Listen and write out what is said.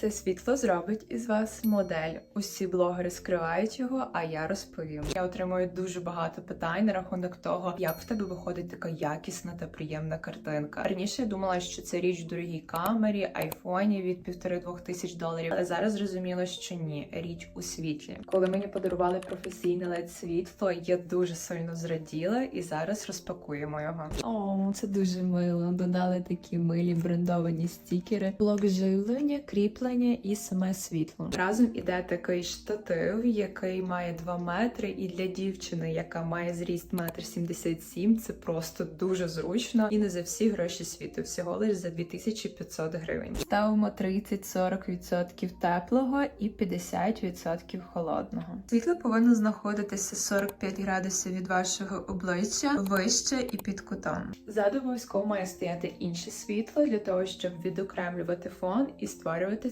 Це світло зробить із вас модель. Усі блогери скривають його, а я розповім. Я отримую дуже багато питань на рахунок того, як в тебе виходить така якісна та приємна картинка. Раніше я думала, що це річ в дорогій камері, айфоні від півтори-двох тисяч доларів. Але зараз зрозуміло, що ні, річ у світлі. Коли мені подарували професійне led світло, я дуже сильно зраділа, і зараз розпакуємо його. О, це дуже мило. Додали такі милі брендовані стікери, блок живлення, кріплення і саме світло. Разом іде такий штатив, який має 2 метри, і для дівчини, яка має зріст метр сімдесят сім, це просто дуже зручно і не за всі гроші світу, всього лише за 2500 гривень. Ставимо 30-40% теплого і 50% холодного. Світло повинно знаходитися 45 градусів від вашого обличчя вище і під кутом. Ззаду обов'язково має стояти інше світло для того, щоб відокремлювати фон і створювати